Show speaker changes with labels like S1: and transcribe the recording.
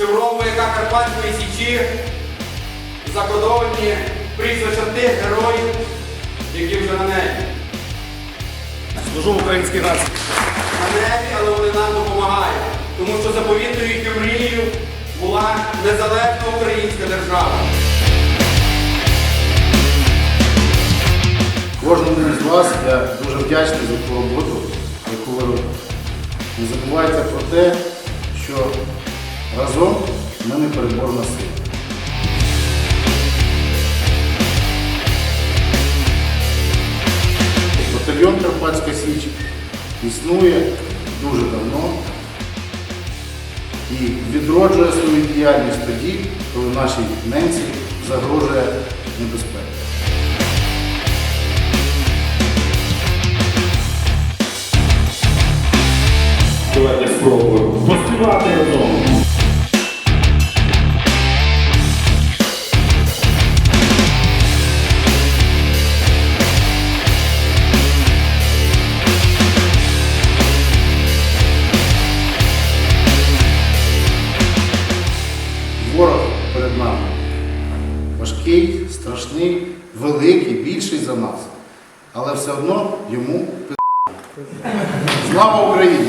S1: шеврон вояка Карпатської Січі, закодовані прізвища тих героїв, які вже на небі.
S2: Служу українській нації.
S1: На небі, але вони нам допомагають. Тому що заповітною їхньою мрією була незалежна українська держава.
S3: Кожному з вас я дуже вдячний за ту роботу, яку ви робите. Не забувайте про те, що разом ми не переборна сила. Батальйон Карпатська Січ існує дуже давно і відроджує свою діяльність тоді, коли нашій ненці загрожує небезпека.
S2: Давайте спробуємо поспівати разом.
S3: Перед нами важкий, страшний, великий, більший за нас. Але все одно йому пи***. Слава Україні!